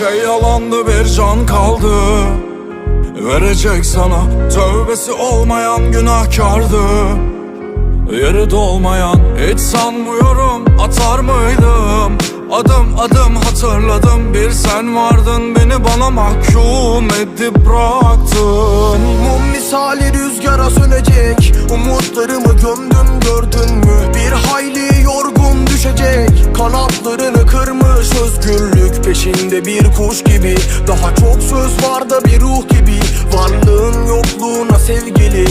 şey yalandı bir can kaldı. Verecek sana tövbesi olmayan günahkardı. Yeri dolmayan hiç sanmıyorum atar mıydım? Adım adım hatırladım bir sen vardın Beni bana mahkum edip bıraktın. Mum misali rüzgara sönecek Umutlarımı gömdüm gördün mü? Bir hayli yorgun düşecek Kanatlarını kırmış özgürlük Peşinde bir kuş gibi. Daha çok söz var da bir ruh gibi. Varlığın yokluğuna sevgili